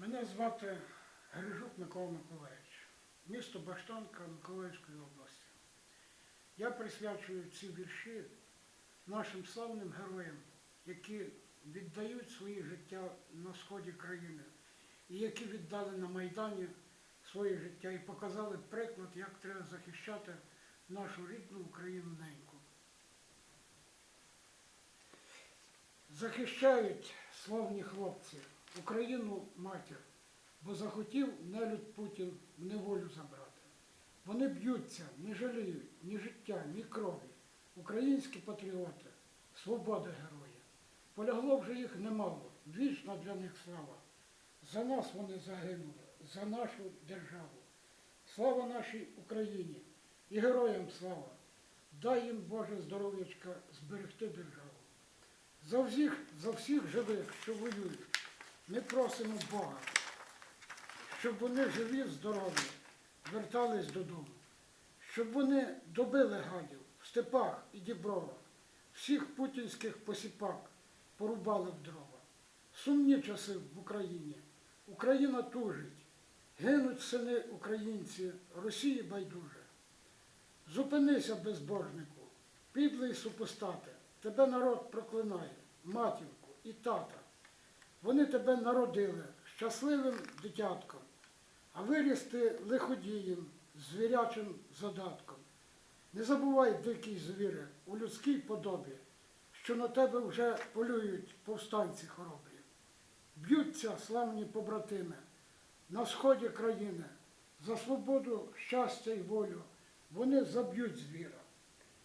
Мене звати Грижук Микола Миколаївич, місто Баштанка Миколаївської області. Я присвячую ці вірші нашим славним героям, які віддають своє життя на сході країни і які віддали на Майдані своє життя і показали приклад, як треба захищати нашу рідну Україну неньку. Захищають славні хлопці Україну матір, бо захотів нелюд Путін в неволю забрати. Вони б'ються, не жаліють ні життя, ні крові. Українські патріоти, свобода герої. Полягло вже їх немало, вічна для них слава. За нас вони загинули, за нашу державу. Слава нашій Україні і героям слава. Дай їм Боже здоров'ячка зберегти державу. За всіх, за всіх живих, що воюють, ми просимо Бога, щоб вони живі, здорові, вертались додому, щоб вони добили гадів в степах і дібровах, всіх путінських посіпак порубали в дрова. Сумні часи в Україні. Україна тужить, гинуть сини українці, Росії байдуже. Зупинися, безбожнику, підлий супостате, тебе народ проклинає, матінку і тата. Вони тебе народили щасливим дитятком, а виріс ти лиходієм, звірячим задатком. Не забувай, дикий звіре, у людській подобі, що на тебе вже полюють повстанці хоробрі. Б'ються славні побратими на сході країни за свободу, щастя і волю. Вони заб'ють звіра.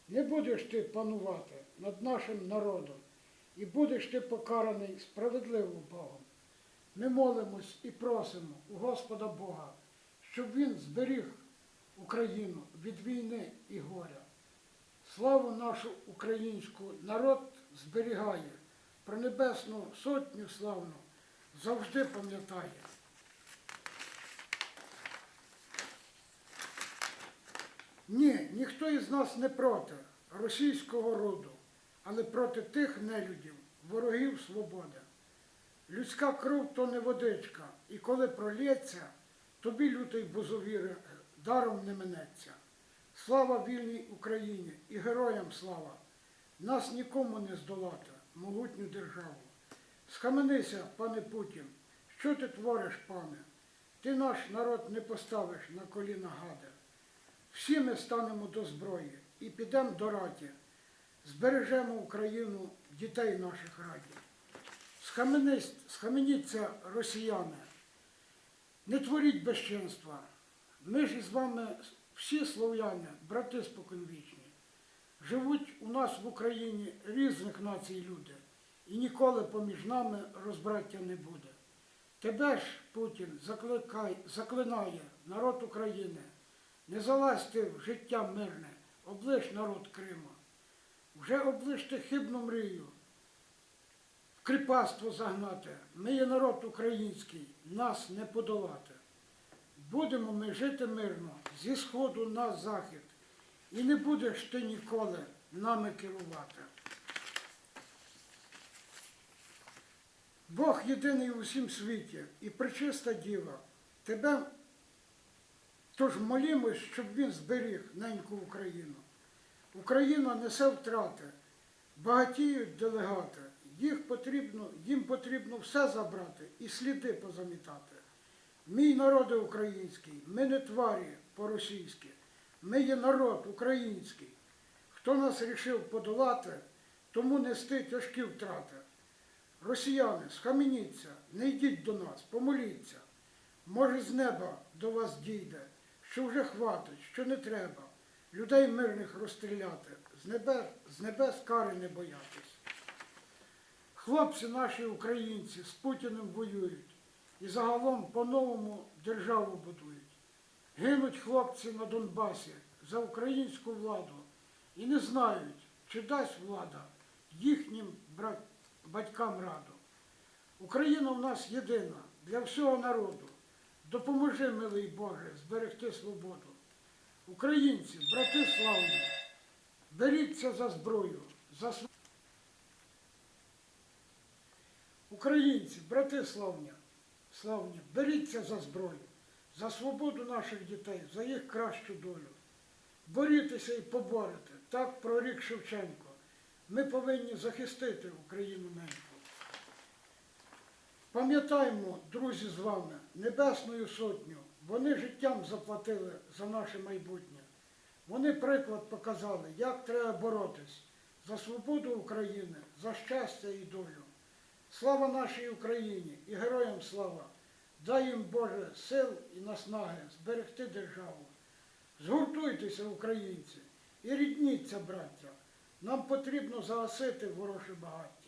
Не будеш ти панувати над нашим народом, і будеш ти покараний справедливо Богом. Ми молимось і просимо у Господа Бога, щоб Він зберіг Україну від війни і горя. Славу нашу українську народ зберігає, про небесну сотню славну завжди пам'ятає. Ні, ніхто із нас не проти російського роду, але проти тих нелюдів, ворогів свободи. Людська кров то не водичка, і коли пролється, тобі лютий бузовіри даром не минеться. Слава вільній Україні і героям слава! Нас нікому не здолати, могутню державу. Схаменися, пане Путін, що ти твориш, пане? Ти наш народ не поставиш на коліна гади. Всі ми станемо до зброї і підемо до раді, збережемо Україну, дітей наших раді. Схаменись, схаменіться, росіяни, не творіть безчинства. Ми ж із вами всі слов'яни, брати споконвічні. Живуть у нас в Україні різних націй люди, і ніколи поміж нами розбраття не буде. Тебе ж, Путін, закликай, заклинає народ України. Не залазьте в життя мирне, облиш народ Крима. Вже облиште хибну мрію, в кріпацтво загнати. Ми є народ український, нас не подолати. Будемо ми жити мирно зі сходу на захід, і не будеш ти ніколи нами керувати. Бог єдиний у всім світі і причиста діва. Тебе Тож молімось, щоб він зберіг неньку Україну. Україна несе втрати, багатіють делегати. Їх потрібно, їм потрібно все забрати і сліди позамітати. Мій народи український, ми не тварі по-російськи, ми є народ український. Хто нас рішив подолати, тому нести тяжкі втрати. Росіяни, схаменіться, не йдіть до нас, помоліться. Може, з неба до вас дійде що вже хватить, що не треба людей мирних розстріляти, з небес, з небес кари не боятись. Хлопці наші українці з Путіним воюють і загалом по-новому державу будують. Гинуть хлопці на Донбасі за українську владу і не знають, чи дасть влада їхнім батькам раду. Україна в нас єдина для всього народу. Допоможи, милий Боже, зберегти свободу. Українці, брати славні, беріться за зброю, за Українці, брати славні, славні, беріться за зброю, за свободу наших дітей, за їх кращу долю. Борітеся і поборете, так прорік Шевченко. Ми повинні захистити Україну неньку. Пам'ятаємо, друзі, з вами, Небесною Сотню. Вони життям заплатили за наше майбутнє. Вони приклад показали, як треба боротись за свободу України, за щастя і долю. Слава нашій Україні і героям слава! Дай їм Боже сил і наснаги зберегти державу. Згуртуйтеся, українці, і рідніться, браття. Нам потрібно загасити вороже багаття.